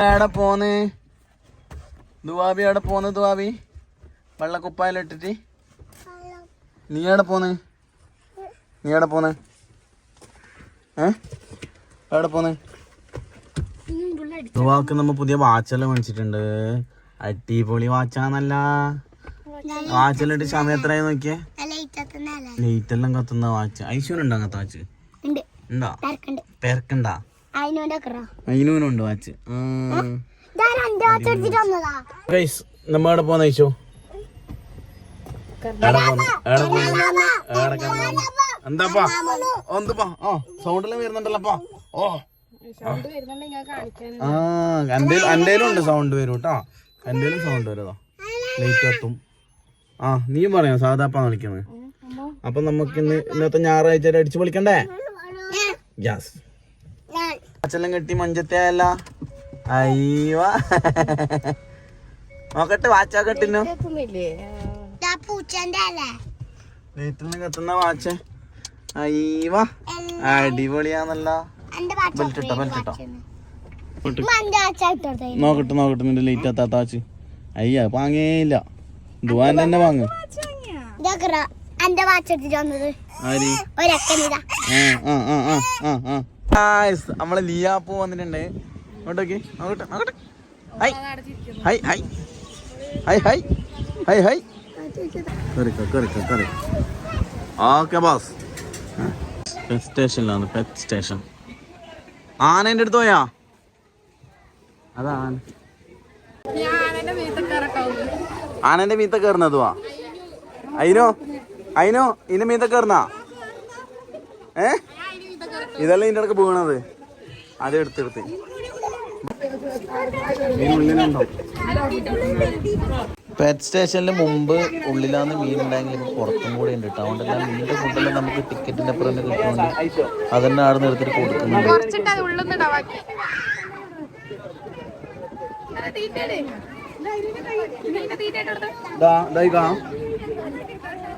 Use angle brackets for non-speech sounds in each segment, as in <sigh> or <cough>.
എവിടെ പോന്ന്? ദുവാബി എവിടെ പോന്ന് ദുവാബി? വെള്ളക്കുപ്പായിലിട്ടിട്ട്. നീ എവിടെ പോന്ന്? നീ എവിടെ പോന്ന്? ഏ? എവിടെ പോന്ന്? ദുവാക്ക് നമ്മ പുതിയ വാച്ചെല്ലാം മേടിച്ചിട്ടുണ്ട് അടിപൊളി വാച്ചാന്നല്ല. വാച്ചെല്ലാം ഇട്ട് സമയം എത്രയായി നോക്കിയേ? ലൈറ്റ് എല്ലാം കത്തുന്ന വാച്ച്. ഐശ്വര്യുണ്ടോ അങ്ങനത്തെ വാച്ച്? ഉണ്ട്. ഉണ്ടോ? തിരക്കുണ്ട്? അതിനുണ്ട് വാച്ച് ഗൈസ് നമ്മ എവിടെ പോന്ന എവിടെ എന്താപ്പാ ഓ സൗണ്ട് എല്ലാം വരുന്നുണ്ടല്ലപ്പാ ഓ. ആ എന്തേലും ഉണ്ട് സൗണ്ട് വരും കേട്ടോ എന്തേലും സൗണ്ട് വരുതോ ലൈറ്റ് എത്തും ആ നീയും പറയാം സാധാപ്പാ വിളിക്കുന്നത് അപ്പൊ നമുക്ക് ഇന്ന് ഇന്നത്തെ ഞായറാഴ്ച അടിച്ചു പൊളിക്കണ്ടേ? ഗ്യാസ് അച്ഛനെല്ലാം കെട്ടി മഞ്ചത്തെയല്ല അയ്യോ. നോക്കട്ടെ വാച്ചാ കെട്ടിനു. ലേറ്റിൽ കത്തുന്ന വാച്ച്. അയ്യോ. അടിപൊളിയാന്നല്ല ബെൽറ്റിട്ടോ ബെൽറ്റിട്ടോ ബെൽറ്റ് ഇട്ടോ ബെൽറ്റ് ഇട്ടോ. ഇട്ട്. എന്റെ നോക്കട്ടെ നോക്കട്ടെ നിന്റെ ലേറ്റ് എത്താത്ത വാച്ച്. അയ്യ വാങ്ങേയില്ല. ദുവാൻ തന്നെ വാങ്ങ്. എന്റെ വാച്ച് എടുത്തിട്ട് വന്നത്. ആ ആ ആ ആ. നമ്മളെ ലിയാപ്പൂ വന്നിട്ടുണ്ട്. അങ്ങോട്ടേക്ക് അങ്ങോട്ട് അങ്ങോട്ട്. High high high high high high ഹൈ കറിക്ക അടുത്ത് പോയാ? അതാ ആന. ആനന്റെ മീത്ത കയറുന്നതുവാ അയിനോ? അയിനോ? ഇന്റെ മീത്ത കയറുന്ന ഏ? ഇതല്ല ഇതിന്റെ ഇടയ്ക്ക് വീണത് അത്? എടുത്തെടുത്ത് പെറ്റ് സ്റ്റേഷനിൽ മുമ്പ് ഉള്ളിലാന്ന് മീൻ ഉണ്ടെങ്കിൽ പുറത്തും കൂടെ ഉണ്ട് കേട്ടോ അതുകൊണ്ട് എല്ലാം മീനിന്റെ ഫുഡെല്ലാം നമുക്ക് ടിക്കറ്റിന്റെ അപ്പുറം തന്നെ കിട്ടുന്നുണ്ട്. അതന്നെ അവിടെ കൊടുക്കുന്നുണ്ട്. അത് ഉള്ളിൽ നിന്ന് എടുത്തിട്ട് ദാ, ദാ ഈ കാണാം.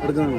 എടുക്കുന്നു.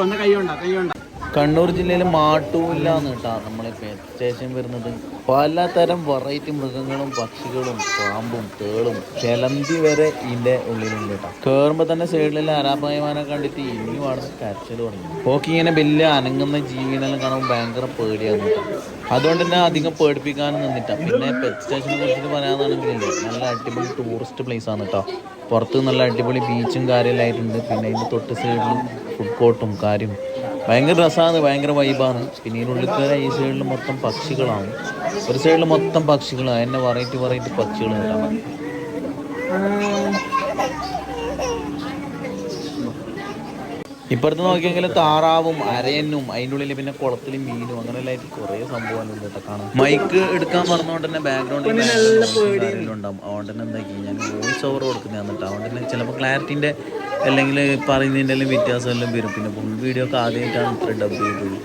ഒന്ന് കൈ കൊണ്ടാ കൈ കൊണ്ടാ. കണ്ണൂർ ജില്ലയിൽ മാട്ടൂല്ലാന്ന് കേട്ടാ നമ്മളെ പെറ്റ് വരുന്നത്. പലതരം വെറൈറ്റി മൃഗങ്ങളും പക്ഷികളും പാമ്പും തേളും ചെലന്തി വരെ ഇതിന്റെ ഉള്ളിലുണ്ട് കേട്ടോ. കേറുമ്പോ തന്നെ സൈഡിലെ അരാപായമാനെ കണ്ടിട്ട് ഇനിയും ആണ് കരച്ചിൽ തുടങ്ങി. ഓക്കെ ഇങ്ങനെ വലിയ അനങ്ങുന്ന ജീവികളെല്ലാം കാണുമ്പോൾ ഭയങ്കര പേടിയാണ് അതുകൊണ്ട് തന്നെ അധികം പേടിപ്പിക്കാനും നിന്നിട്ട. പിന്നെ പെറ്റ് സ്റ്റേഷനെ കുറിച്ചിട്ട് പറയാനാണെങ്കിൽ നല്ല അടിപൊളി ടൂറിസ്റ്റ് പ്ലേസ് ആണ് കേട്ടോ. പുറത്ത് നല്ല അടിപൊളി ബീച്ചും കാര്യമെല്ലാം ആയിട്ടുണ്ട്. പിന്നെ അതിന്റെ തൊട്ട് സൈഡിലും ഫുഡ് കോർട്ടും കാര്യം ഭയങ്കര രസമാണ് ഭയങ്കര വൈബാണ് പിന്നെ ഉള്ളിക്കര ഈ സൈഡിൽ മൊത്തം പക്ഷികളാണ്. ഒരു സൈഡിൽ മൊത്തം പക്ഷികളാണ് എന്നെ വെറൈറ്റി വെറൈറ്റി പക്ഷികൾ കിട്ടാൻ ഇപ്പുറത്ത് നോക്കിയെങ്കിൽ താറാവും അരയനും അതിന്റെ ഉള്ളിൽ പിന്നെ കുളത്തിൽ മീനും അങ്ങനെയുള്ള ആയിട്ട് കുറേ സംഭവങ്ങളുണ്ട് കേട്ടോ കാണാൻ. മൈക്ക് എടുക്കാൻ പറഞ്ഞുകൊണ്ട് തന്നെ ബാക്ക്ഗ്രൗണ്ടിൽ കാര്യങ്ങളുണ്ടാവും. അതുകൊണ്ട് തന്നെ എന്താക്കി ഞാൻ വോയിസ് ഓവർ കൊടുക്കുന്നതാണ് കേട്ടോ. അതുകൊണ്ട് തന്നെ ചിലപ്പോൾ ക്ലാരിറ്റിന്റെ അല്ലെങ്കിൽ പറയുന്നതിന്റെ എല്ലാം വ്യത്യാസം എല്ലാം വരും. പിന്നെ ഫുൾ വീഡിയോ ഒക്കെ ആദ്യമായിട്ടാണ് ഇത്ര ഡബ് ചെയ്തത്.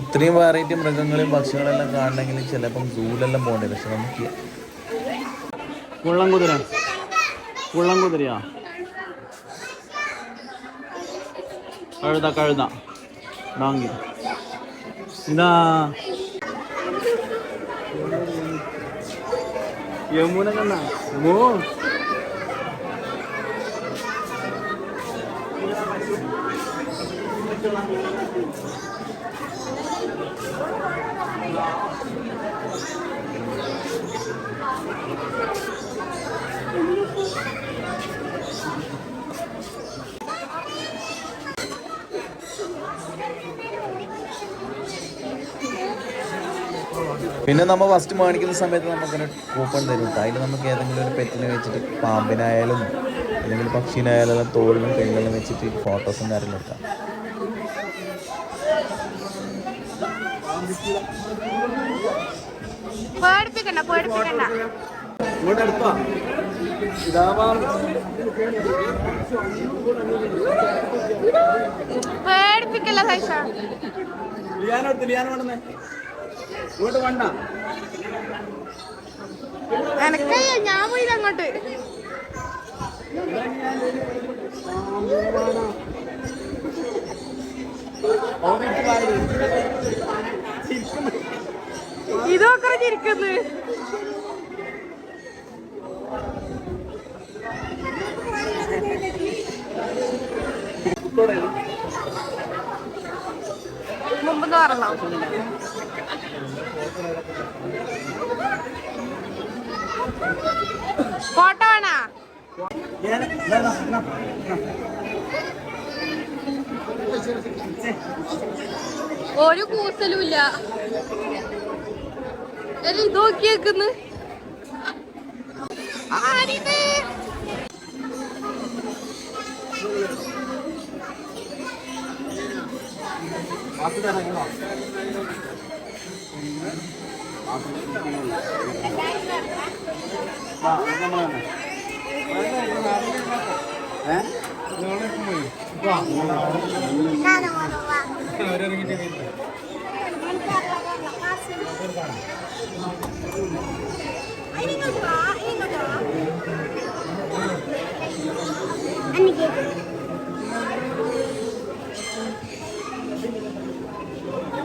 ഇത്രയും വെറൈറ്റി മൃഗങ്ങളും പക്ഷികളെല്ലാം കാണണമെങ്കിൽ ചിലപ്പം സൂലെല്ലാം പോകണ്ടേ? പക്ഷെ നമുക്ക് കുള്ളം കുതിര കുതിരയാ കഴുത കഴുത. வாங்கி இந்த యమున కన్నా అమ్మో Thank you. പിന്നെ നമ്മൾ ഫസ്റ്റ് മേടിക്കുന്ന സമയത്ത് നമുക്കൊരു കൂപ്പൺ തരും അതിൽ നമുക്ക് ഏതെങ്കിലും ഒരു പെറ്റിനെ വെച്ചിട്ട് പാമ്പിനായാലും അല്ലെങ്കിൽ പക്ഷീനായാലും തോളിലും കൈകളിലും വെച്ചിട്ട് ഫോട്ടോസും കാര്യങ്ങളും എടുക്കാം. പേടിപ്പിക്കണ്ട പേടിപ്പിക്കണ്ട. ഇതാവാം. പേടിപ്പിക്കല്ല സൈസ. ലിയാനോ എടുത്ത് ലിയാനോ വേണമെന്നേ ഇങ്ങോട്ട് വേണ്ട എനക്ക് ഞാൻ പോയില്ല അങ്ങോട്ട്. ഇതൊക്കെ ചിരിക്കുന്നു. മുമ്പ് തുറന്നോ ഫോട്ടോ ആണോ ഒരു കൂസലും ഇല്ല. ഇത് നോക്കിയേക്കുന്നു ആരിത്?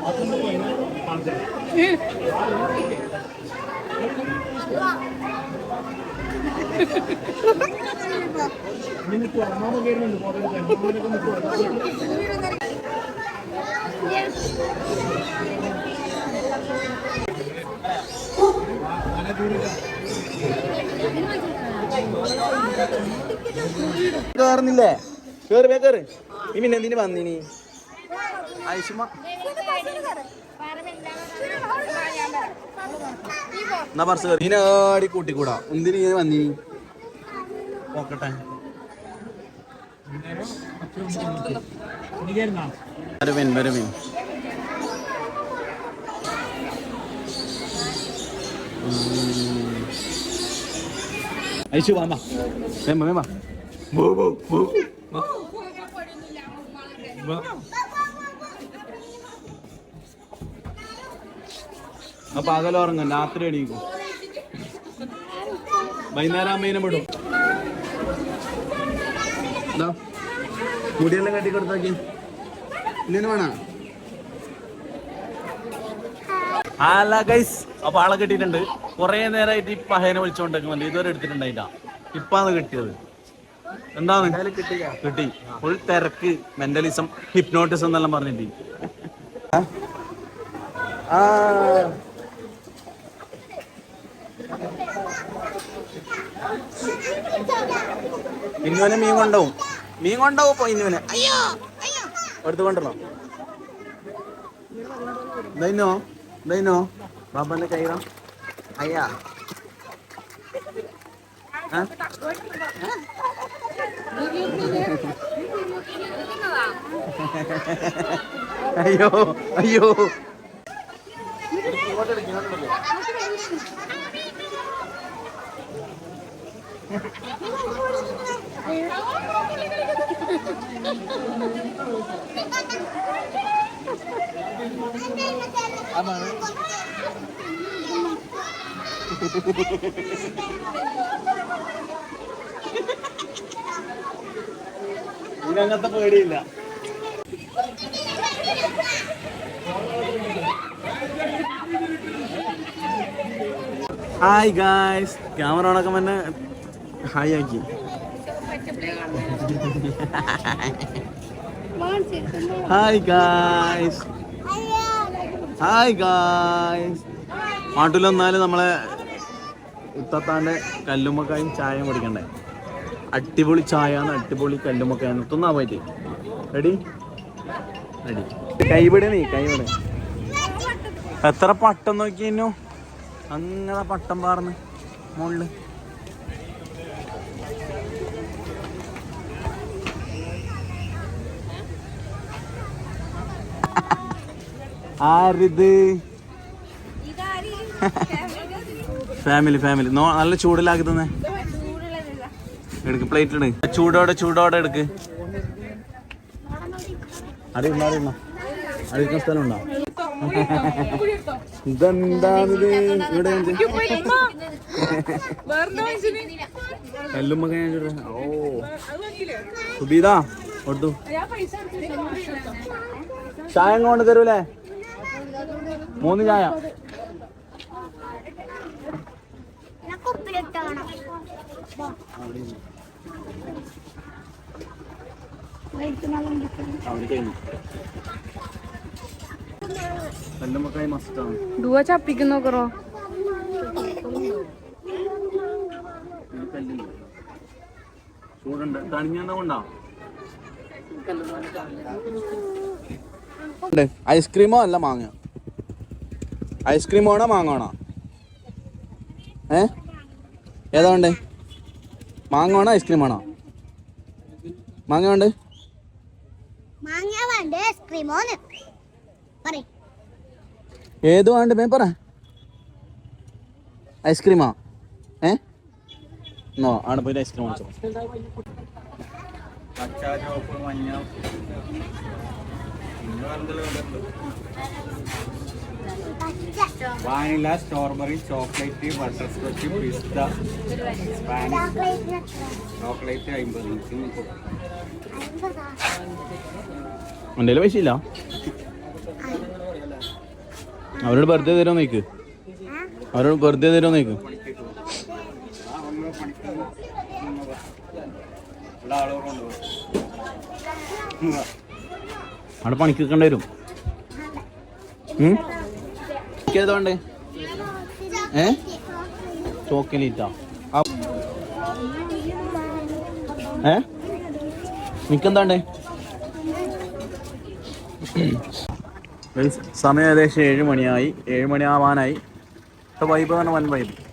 അതൊന്നും പോയി കേറുന്നില്ലേ? കേറി വേ കേറ്. ഈ പിന്നെ എന്തിനു വന്നിനി? ഐഷുമ എന്നാ പർസ് കയറി ഇതിനാടി കൂട്ടിക്കൂടാ എന്തിനു ഇങ്ങനെ വന്നിനി നോക്കട്ടെ വരവിൻ വരവിൻ ഐശു വാ വേമ്പ വേമ്പ അപ്പൊ പകൽ ഉറങ്ങും രാത്രി എണീക്കും. വൈകുന്നേരം അമ്മേനെ വിടും. മുടിയെല്ലാം കെട്ടി കൊടുത്താക്കി. ഇങ്ങനെ വേണ? അല്ല ഗൈസ് അപ്പൊ ആളെ കിട്ടിയിട്ടുണ്ട്. കൊറേ നേരമായിട്ട് ഈ പഹേനെ വിളിച്ചോണ്ടിരിക്കുന്നുണ്ട് ഇതുവരെ എടുത്തിട്ടുണ്ടായില്ല ഇപ്പാണ് കിട്ടിയത്. എന്താണ്? കിട്ടി. ഫുൾ തിരക്ക് മെന്റലിസം ഹിപ്നോട്ടിസം എന്നെല്ലാം പറഞ്ഞിട്ട് ആ. ഇന്നുവനെ മീൻ കൊണ്ടാവും മീൻ കൊണ്ടാവും ഇപ്പൊ ഇന്നുവനെ. അയ്യോ എടുത്ത് കൊണ്ടല്ലോ ദൈനോ ദൈനോ ബാബന്റെ കൈ അയ്യാ. അയ്യോ അയ്യോ. അയ്യോ ഇതിനങ്ങനത്തെ പേടിയില്ല ഹായ് ഗായ്സ് ക്യാമറ ഓണക്കം തന്നെ ഹായ് ആക്കി. Hi guys. Hi guys. നാട്ടിൽ വന്നാൽ നമ്മളെ ഉത്തത്താന്റെ കല്ലുമ്മക്കായും ചായയും കുടിക്കണ്ടേ? അടിപൊളി ചായ അടിപൊളി കല്ലുമ്മക്കായ തിന്നാ പോയിട്ട്. റെഡി റെഡി കൈവിടെ നീ കൈവിടെ. എത്ര പട്ടം നോക്കിയു അങ്ങനെ പട്ടം പാർന്ന്. മുകളിൽ ആരിത്? ഫാമിലി ഫാമിലി <laughs> നോ നല്ല ചൂടിലാക്കി തന്നെ. എടുക്ക് പ്ലേറ്റ് എടുക്ക് ചൂടോടെ ചൂടോടെ എടുക്ക്. അറിയുന്ന അറിയുന്ന അറിയിക്കുന്ന സ്ഥലമുണ്ടോ ഇതെന്താണിത്? ഇവിടെ കല്ലുമ്മ ഓ. സുബീതാ കൊടുത്തു. ചായ കൊണ്ട് തരൂലേ? മൂന്ന് ചായ. ഡുവ ചപ്പിക്കുന്ന നോക്കറോ? ചൂടുണ്ട്. തണിഞ്ഞ കൊണ്ടാ? ഐസ്ക്രീമോ അല്ല മാങ്ങ ഐസ്ക്രീമോ വേണോ മാങ്ങ വേണോ ഏ? ഏതാ വേണ്ടേ മാങ്ങ വേണോ ഐസ്ക്രീം വേണോ മാങ്ങ വേണ്ടേ ഐസ്ക്രീമോന്ന്. പറ ഏത് വേണ്ട മേ പറ. ഐസ്ക്രീമാ? ഏ? നോ ആണ് പോയി ഐസ്ക്രീം വാങ്ങിച്ചോ മഞ്ഞ. Vanilla strawberry chocolate butterscotch പിസ്ത സ്പാനിഷ് ചോക്ലേറ്റ് അമ്പത് എന്റെ പൈസ ഇല്ല? അവരോട് വെറുതെ തരുമോ നോക്ക് അവരോട് വെറുതെ തരുമോ നീക്ക് അവിടെ പണിക്ക് നിൽക്കേണ്ടി വരും. ഏതാ വേണ്ടേ ഏ ചോക്കലേറ്റാ. ഏ? നിക്കെന്താണ്ടേ? സമയം ഏകദേശം ഏഴ് മണിയായി. ഏഴ് മണിയാവാനായി. ഇപ്പോൾ വൈബ് തന്നെ വൻ വൈബ്